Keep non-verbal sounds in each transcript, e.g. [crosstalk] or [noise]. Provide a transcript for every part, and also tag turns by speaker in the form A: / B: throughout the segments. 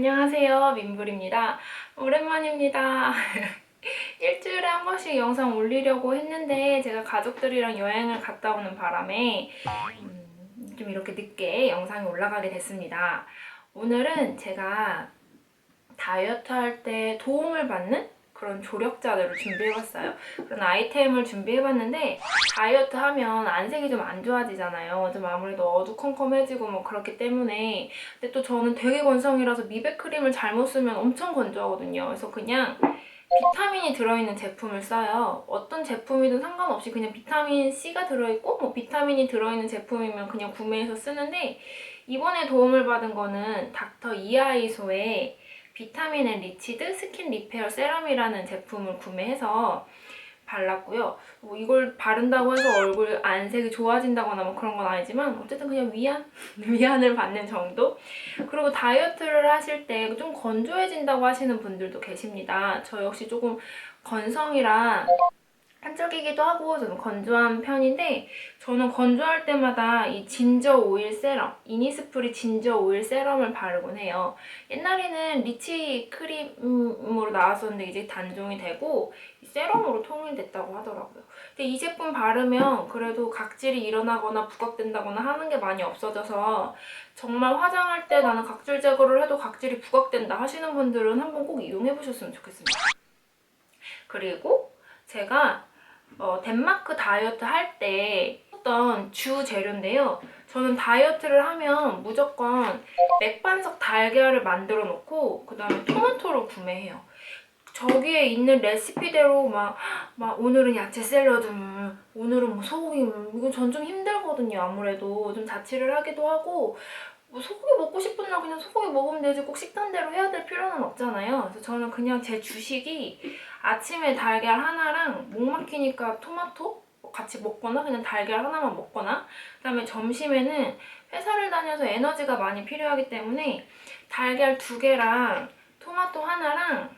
A: 안녕하세요. 민불입니다. 오랜만입니다. [laughs] 일주일에 한 번씩 영상 올리려고 했는데 제가 가족들이랑 여행을 갔다 오는 바람에 음, 좀 이렇게 늦게 영상이 올라가게 됐습니다. 오늘은 제가 다이어트 할 때 도움을 받는 그런 조력자들을 준비해봤어요. 그런 아이템을 준비해봤는데 다이어트 하면 안색이 좀 안 좋아지잖아요. 좀 아무래도 어두컴컴해지고 뭐 그렇기 때문에 근데 또 저는 되게 건성이라서 미백 크림을 잘못 쓰면 엄청 건조하거든요. 그래서 그냥 비타민이 들어있는 제품을 써요. 어떤 제품이든 상관없이 그냥 비타민 C가 들어있고 뭐 비타민이 들어있는 제품이면 그냥 구매해서 쓰는데 이번에 도움을 받은 거는 닥터 이아이소의 비타민 앤 리치드 스킨 리페어 세럼이라는 제품을 구매해서 발랐고요. 뭐 이걸 바른다고 해서 얼굴 안색이 좋아진다거나 뭐 그런 건 아니지만 어쨌든 그냥 위안? [laughs] 위안을 받는 정도? 그리고 다이어트를 하실 때 좀 건조해진다고 하시는 분들도 계십니다. 저 역시 조금 건성이라 한쪽이기도 하고 저는 건조한 편인데 저는 건조할 때마다 이 진저 오일 세럼, 이니스프리 진저 오일 세럼을 바르곤 해요. 옛날에는 리치 크림으로 나왔었는데 이제 단종이 되고 이 세럼으로 통일됐다고 하더라고요. 근데 이 제품 바르면 그래도 각질이 일어나거나 부각된다거나 하는 게 많이 없어져서 정말 화장할 때 나는 각질 제거를 해도 각질이 부각된다 하시는 분들은 한번 꼭 이용해 보셨으면 좋겠습니다. 그리고 제가 어, 덴마크 다이어트 할때 썼던 주 재료인데요. 저는 다이어트를 하면 무조건 맥반석 달걀을 만들어 놓고 그 다음에 토마토를 구매해요. 저기에 있는 레시피대로 막, 막 오늘은 야채 샐러드, 음, 오늘은 뭐 소고기, 음, 이거 전좀 힘들거든요. 아무래도 좀 자취를 하기도 하고 뭐 소고기 먹고 싶은 날 그냥 소고기 먹으면 되지 꼭 식단대로 해야 될 필요는 없잖아요. 그래서 저는 그냥 제 주식이 아침에 달걀 하나랑 목 막히니까 토마토 같이 먹거나 그냥 달걀 하나만 먹거나 그다음에 점심에는 회사를 다녀서 에너지가 많이 필요하기 때문에 달걀 두 개랑 토마토 하나랑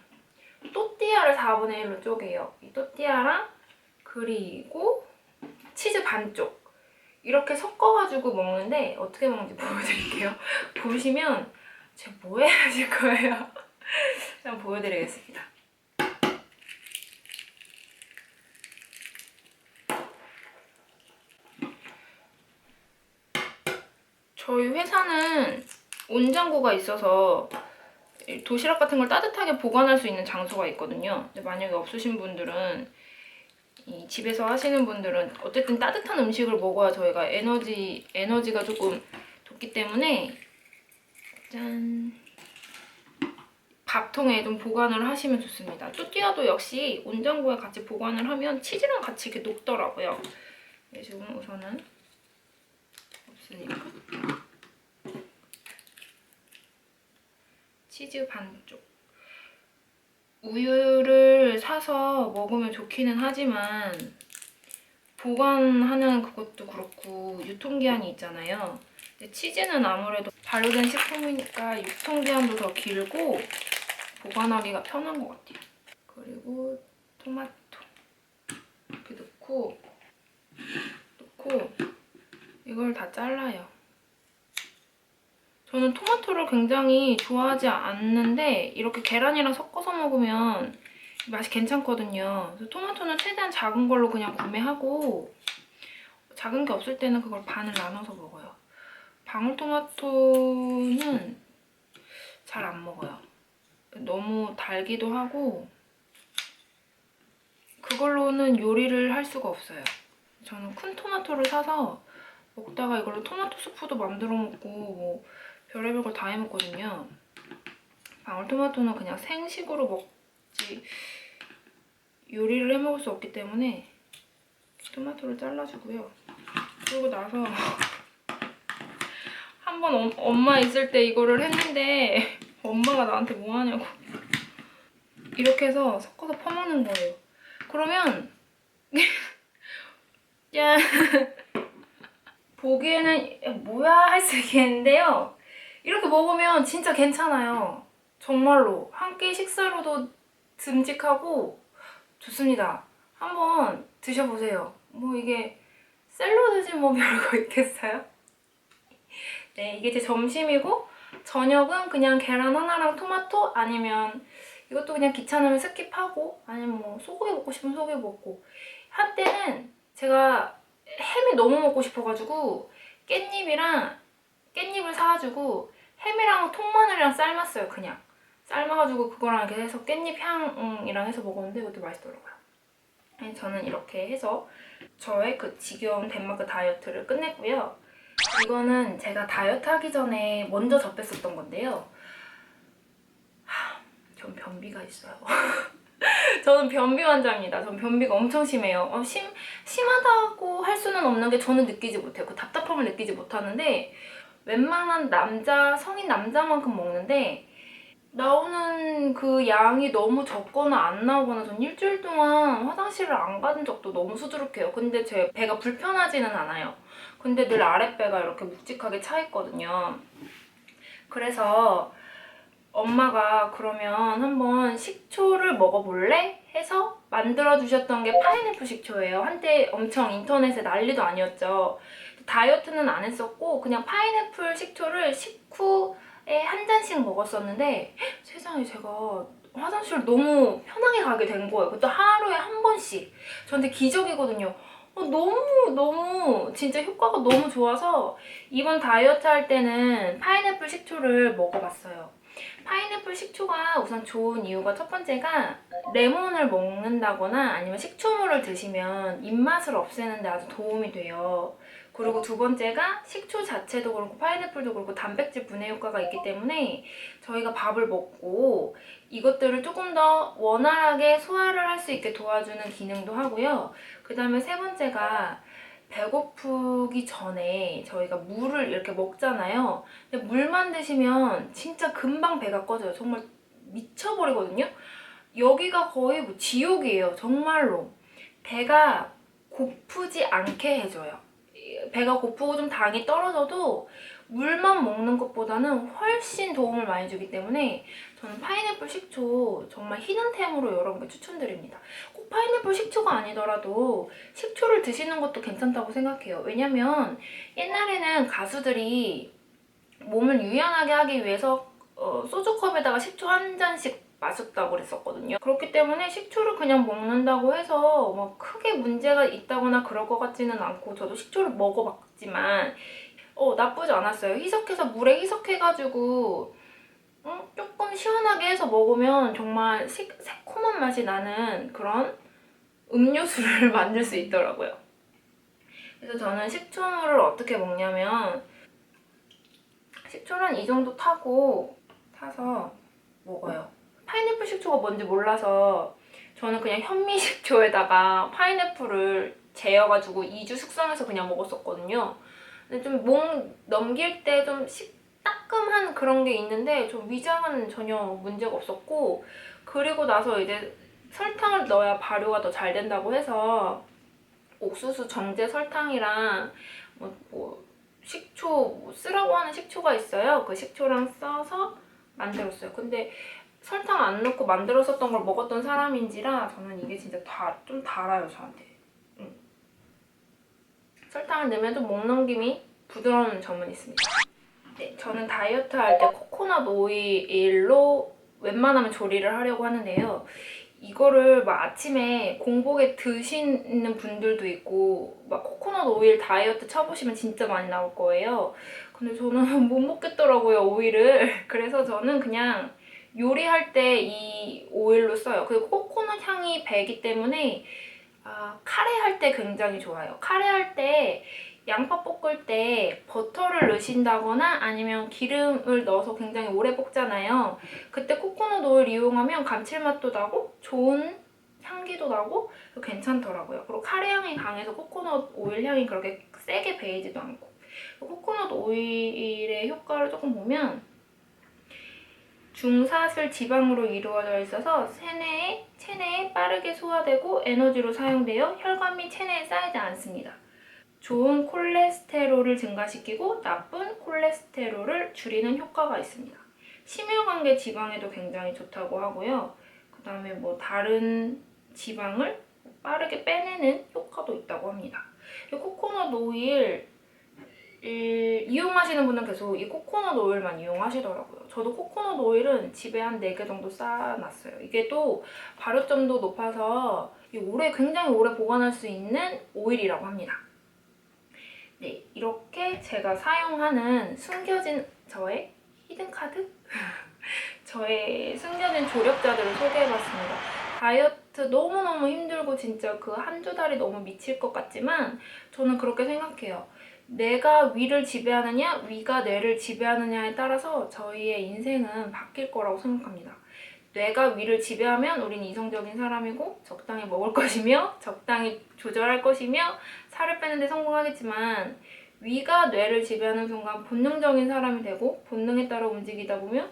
A: 또띠아를 4분의 1로 쪼개요. 이 또띠아랑 그리고 치즈 반쪽 이렇게 섞어가지고 먹는데 어떻게 먹는지 보여드릴게요. [laughs] 보시면 제가 뭐 해야 하실 거예요. [laughs] 한번 보여드리겠습니다. 저희 회사는 온장고가 있어서 이 도시락 같은 걸 따뜻하게 보관할 수 있는 장소가 있거든요. 만약에 없으신 분들은 이 집에서 하시는 분들은 어쨌든 따뜻한 음식을 먹어야 저희가 에너지 에너지가 조금 돋기 때문에 짠 밥통에 좀 보관을 하시면 좋습니다. 또띠아도 역시 온장고에 같이 보관을 하면 치즈랑 같이 이렇게 녹더라고요. 네, 지금 우선은 없으니까 치즈 반쪽 우유를 사서 먹으면 좋기는 하지만 보관하는 그것도 그렇고 유통기한이 있잖아요. 치즈는 아무래도 발효된 식품이니까 유통기한도 더 길고 보관하기가 편한 것 같아요. 그리고 토마토 이렇게 넣고 넣고 이걸 다 잘라요. 저는 토마토를 굉장히 좋아하지 않는데 이렇게 계란이랑 섞어서 먹으면 맛이 괜찮거든요. 그래서 토마토는 최대한 작은 걸로 그냥 구매하고 작은 게 없을 때는 그걸 반을 나눠서 먹어요. 방울토마토는 잘 안 먹어요. 너무 달기도 하고 그걸로는 요리를 할 수가 없어요. 저는 큰 토마토를 사서 먹다가 이걸로 토마토 수프도 만들어 먹고 뭐 별의별 걸 다 해먹거든요. 방울토마토는 그냥 생식으로 먹지 요리를 해먹을 수 없기 때문에 토마토를 잘라주고요. 그러고 나서 [laughs] 한 번 엄마 있을 때 이거를 했는데 엄마가 나한테 뭐 하냐고 이렇게 해서 섞어서 퍼먹는 거예요. 그러면 [laughs] 짠 [laughs] 보기에는 야, 뭐야 할 수 있겠는데요. 이렇게 먹으면 진짜 괜찮아요. 정말로 한 끼 식사로도 듬직하고 좋습니다. 한번 드셔보세요. 뭐 이게 샐러드지 뭐 별거 있겠어요? 네, 이게 제 점심이고 저녁은 그냥 계란 하나랑 토마토 아니면 이것도 그냥 귀찮으면 스킵하고 아니면 뭐 소고기 먹고 싶으면 소고기 먹고 한때는 제가 햄이 너무 먹고 싶어가지고 깻잎이랑 깻잎을 사가지고 햄이랑 통마늘이랑 삶았어요 그냥 삶아가지고 그거랑 이렇게 해서 깻잎 향이랑 해서 먹었는데 그것도 맛있더라고요 네, 저는 이렇게 해서 저의 그 지겨운 덴마크 다이어트를 끝냈고요 이거는 제가 다이어트 하기 전에 먼저 접했었던 건데요 하, 전 변비가 있어요 [laughs] 저는 변비 환자입니다. 전 변비가 엄청 심해요. 어, 심, 심하다고 할 수는 없는 게 저는 느끼지 못해요. 그 답답함을 느끼지 못하는데 웬만한 남자, 성인 남자만큼 먹는데 나오는 그 양이 너무 적거나 안 나오거나 전 일주일 동안 화장실을 안 가는 적도 너무 수두룩해요. 근데 제 배가 불편하지는 않아요. 근데 늘 아랫배가 이렇게 묵직하게 차 있거든요. 그래서 엄마가 그러면 한번 식초를 먹어볼래? 해서 만들어 주셨던 게 파인애플 식초예요. 한때 엄청 인터넷에 난리도 아니었죠. 다이어트는 안 했었고 그냥 파인애플 식초를 식후에 한 잔씩 먹었었는데 헉, 세상에 제가 화장실 너무 편하게 가게 된 거예요. 그것도 하루에 한 번씩. 저한테 기적이거든요. 어, 너무 너무 진짜 효과가 너무 좋아서 이번 다이어트 할 때는 파인애플 식초를 먹어봤어요. 파인애플 식초가 우선 좋은 이유가 첫 번째가 레몬을 먹는다거나 아니면 식초물을 드시면 입맛을 없애는 데 아주 도움이 돼요. 그리고 두 번째가 식초 자체도 그렇고 파인애플도 그렇고 단백질 분해 효과가 있기 때문에 저희가 밥을 먹고 이것들을 조금 더 원활하게 소화를 할 수 있게 도와주는 기능도 하고요. 그 다음에 세 번째가 배고프기 전에 저희가 물을 이렇게 먹잖아요. 근데 물만 드시면 진짜 금방 배가 꺼져요. 정말 미쳐버리거든요. 여기가 거의 뭐 지옥이에요. 정말로. 배가 고프지 않게 해줘요. 배가 고프고 좀 당이 떨어져도 물만 먹는 것보다는 훨씬 도움을 많이 주기 때문에 저는 파인애플 식초 정말 히든템으로 여러분께 추천드립니다. 꼭 파인애플 식초가 아니더라도 식초를 드시는 것도 괜찮다고 생각해요. 왜냐면 옛날에는 가수들이 몸을 유연하게 하기 위해서 어, 소주컵에다가 식초 한 잔씩 마셨다고 그랬었거든요. 그렇기 때문에 식초를 그냥 먹는다고 해서 뭐 크게 문제가 있다거나 그럴 것 같지는 않고 저도 식초를 먹어봤지만 어, 나쁘지 않았어요. 희석해서 물에 희석해가지고 음, 조금 시원하게 해서 먹으면 정말 시, 새콤한 맛이 나는 그런 음료수를 [laughs] 만들 수 있더라고요. 그래서 저는 식초물을 어떻게 먹냐면 식초는 이 정도 타고 타서 먹어요. 파인애플 식초가 뭔지 몰라서 저는 그냥 현미 식초에다가 파인애플을 재여가지고 2주 숙성해서 그냥 먹었었거든요. 근데 좀 목 넘길 때 좀 따끔한 그런 게 있는데 좀 위장은 전혀 문제가 없었고 그리고 나서 이제 설탕을 넣어야 발효가 더 잘 된다고 해서 옥수수 정제 설탕이랑 뭐, 뭐 식초 뭐 쓰라고 하는 식초가 있어요. 그 식초랑 써서 만들었어요. 근데 설탕 안 넣고 만들었었던 걸 먹었던 사람인지라 저는 이게 진짜 다, 좀 달아요 저한테. 응. 설탕을 넣으면 좀 목 넘김이 부드러운 점은 있습니다. 네, 저는 다이어트 할 때 코코넛 오일로 웬만하면 조리를 하려고 하는데요. 이거를 막 아침에 공복에 드시는 분들도 있고 막 코코넛 오일 다이어트 쳐보시면 진짜 많이 나올 거예요. 근데 저는 [laughs] 못 먹겠더라고요 오일을. 그래서 저는 그냥 요리할 때 이 오일로 써요. 그리고 코코넛 향이 배기 때문에 아, 카레 할 때 굉장히 좋아요. 카레 할 때 양파 볶을 때 버터를 넣으신다거나 아니면 기름을 넣어서 굉장히 오래 볶잖아요. 그때 코코넛 오일 이용하면 감칠맛도 나고 좋은 향기도 나고 괜찮더라고요. 그리고 카레 향이 강해서 코코넛 오일 향이 그렇게 세게 배이지도 않고 코코넛 오일의 효과를 조금 보면 중사슬 지방으로 이루어져 있어서 체내에, 체내에 빠르게 소화되고 에너지로 사용되어 혈관 및 체내에 쌓이지 않습니다. 좋은 콜레스테롤을 증가시키고 나쁜 콜레스테롤을 줄이는 효과가 있습니다. 심혈관계 지방에도 굉장히 좋다고 하고요. 그 다음에 뭐 다른 지방을 빠르게 빼내는 효과도 있다고 합니다. 이 코코넛 오일 이용하시는 분은 계속 이 코코넛 오일만 이용하시더라고요. 저도 코코넛 오일은 집에 한 4개 정도 쌓아놨어요. 이게 또 발효점도 높아서 이 오래 굉장히 오래 보관할 수 있는 오일이라고 합니다. 네, 이렇게 제가 사용하는 숨겨진 저의 히든 카드? [laughs] 저의 숨겨진 조력자들을 소개해봤습니다. 다이어트 너무너무 힘들고 진짜 그 한두 달이 너무 미칠 것 같지만 저는 그렇게 생각해요. 내가 위를 지배하느냐, 위가 뇌를 지배하느냐에 따라서 저희의 인생은 바뀔 거라고 생각합니다. 뇌가 위를 지배하면 우린 이성적인 사람이고 적당히 먹을 것이며 적당히 조절할 것이며 살을 빼는데 성공하겠지만 위가 뇌를 지배하는 순간 본능적인 사람이 되고 본능에 따라 움직이다 보면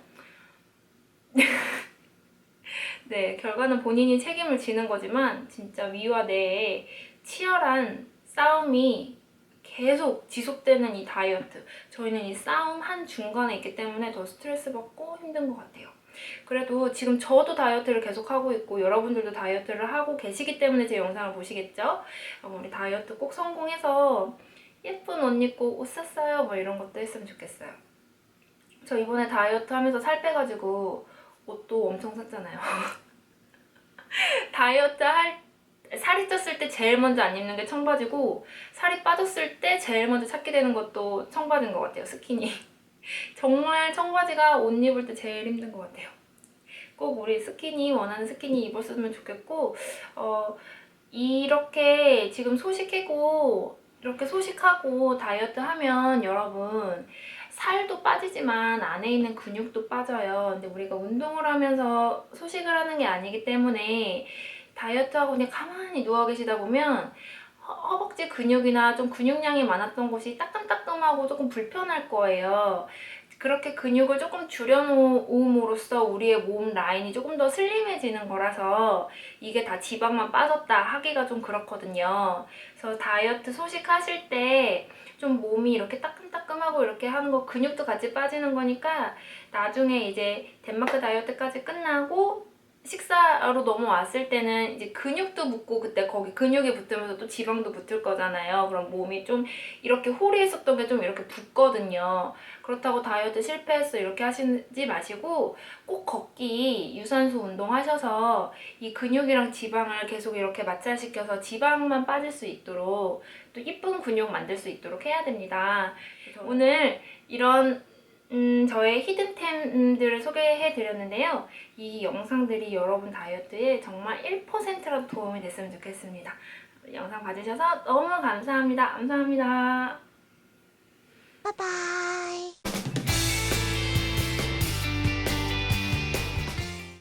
A: [laughs] 네 결과는 본인이 책임을 지는 거지만 진짜 위와 뇌의 치열한 싸움이 계속 지속되는 이 다이어트 저희는 이 싸움 한 중간에 있기 때문에 더 스트레스 받고 힘든 것 같아요. 그래도 지금 저도 다이어트를 계속 하고 있고 여러분들도 다이어트를 하고 계시기 때문에 제 영상을 보시겠죠? 그럼 우리 다이어트 꼭 성공해서 예쁜 옷 입고 옷 샀어요 뭐 이런 것도 했으면 좋겠어요. 저 이번에 다이어트 하면서 살 빼가지고 옷도 엄청 샀잖아요. [laughs] 다이어트 할 살이 쪘을 때 제일 먼저 안 입는 게 청바지고 살이 빠졌을 때 제일 먼저 찾게 되는 것도 청바지인 것 같아요. 스키니. [laughs] 정말 청바지가 옷 입을 때 제일 힘든 것 같아요. 꼭 우리 스키니 원하는 스키니 입었으면 좋겠고 어 이렇게 지금 소식이고 이렇게 소식하고 다이어트 하면 여러분 살도 빠지지만 안에 있는 근육도 빠져요. 근데 우리가 운동을 하면서 소식을 하는 게 아니기 때문에 다이어트하고 그냥 가만히 누워 계시다 보면 허- 허벅지 근육이나 좀 근육량이 많았던 곳이 따끔따끔하고 조금 불편할 거예요. 그렇게 근육을 조금 줄여놓음으로써 우리의 몸 라인이 조금 더 슬림해지는 거라서 이게 다 지방만 빠졌다 하기가 좀 그렇거든요. 그래서 다이어트 소식하실 때 좀 몸이 이렇게 따끔따끔하고 이렇게 하는 거 근육도 같이 빠지는 거니까 나중에 이제 덴마크 다이어트까지 끝나고 식사로 넘어왔을 때는 이제 근육도 붙고 그때 거기 근육이 붙으면서 또 지방도 붙을 거잖아요. 그럼 몸이 좀 이렇게 홀이 있었던 게 좀 이렇게 붙거든요. 그렇다고 다이어트 실패했어 이렇게 하시지 마시고 꼭 걷기 유산소 운동 하셔서 이 근육이랑 지방을 계속 이렇게 마찰시켜서 지방만 빠질 수 있도록 또 이쁜 근육 만들 수 있도록 해야 됩니다. 오늘 이런 음, 저의 히든템들을 소개해 드렸는데요. 이 영상들이 여러분 다이어트에 정말 1%라도 도움이 됐으면 좋겠습니다. 영상 봐주셔서 너무 감사합니다. 감사합니다. 바이바이.